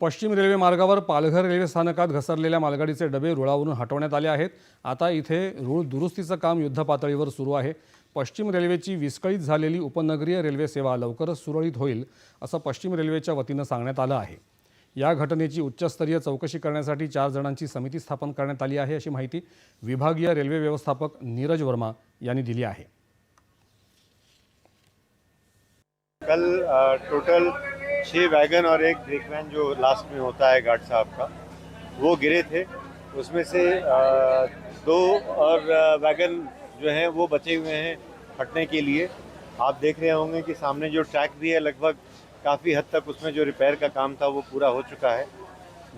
पश्चिम रेल्वे मार्गावर पालघर रेल्वे स्थानकात घसरलेल्या मालगाडीचे डबे रुळावरून हटवण्यात आले आहेत. आता इथे रूळ दुरुस्तीचं काम युद्धपातळीवर सुरू आहे. पश्चिम रेल्वेची विस्कळीत झालेली उपनगरीय रेल्वे सेवा लवकरच सुरळीत होईल असं पश्चिम रेल्वेच्या वतीनं सांगण्यात आलं आहे. या घटनेची उच्चस्तरीय चौकशी करण्यासाठी चार जणांची समिती स्थापन करण्यात आली आहे अशी माहिती विभागीय रेल्वे व्यवस्थापक नीरज वर्मा यांनी दिली आहे. कल टोटल छः वैगन और एक ब्रेकमैन जो लास्ट में होता है गार्ड साहब का, वो गिरे थे। उसमें से दो और वैगन जो हैं, वो बचे हुए हैं फटने के लिए। आप देख रहे होंगे कि सामने जो ट्रैक भी है, लगभग काफ़ी हद तक उसमें जो रिपेयर का काम था, वो पूरा हो चुका है।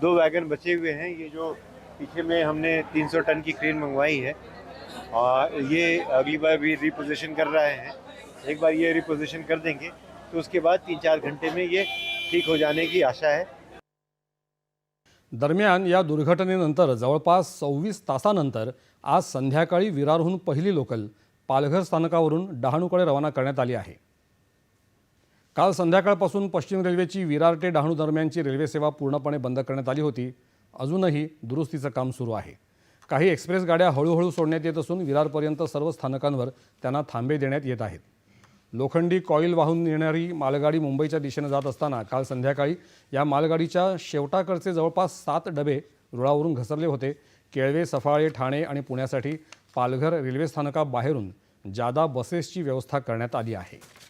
दो वैगन बचे हुए हैं। ये जो पीछे में हमने 300 टन की क्रेन मंगवाई है, और ये अगली बार भी रिपोजिशन कर रहे हैं। एक बार ये रिपोजिशन कर देंगे। तो उसके बाद तीन चार घंटे में ये ठीक हो जाने की आशा है। दरम्यान या दुर्घटनेनंतर जवळपास सव्वीस तासानंतर आज संध्याकाळी विरारहून पहिली लोकल पालघर स्थानकावरून डहाणूकडे रवाना करण्यात आली आहे. काल संध्याकाळपासून पश्चिम रेल्वेची विरार ते डहाणू दरम्यानची रेल्वे सेवा पूर्णपणे बंद करण्यात आली होती. अजूनही दुरुस्तीचं काम सुरू आहे. काही एक्सप्रेस गाड्या हळूहळू सोडण्यात येत असून विरारपर्यंत सर्व स्थानकांवर त्यांना थांबे देण्यात येत आहेत. लोखंडी कॉईल वाहून नेणारी मालगाडी मुंबईच्या दिशेनं जात असताना काल संध्याकाळी या मालगाडीच्या शेवटाकडचे जवळपास सात डबे रुळावरून घसरले होते. केळवे सफाळे ठाणे आणि पुण्यासाठी पालघर रेल्वे स्थानकाबाहेरून जादा बसेसची व्यवस्था करण्यात आली आहे.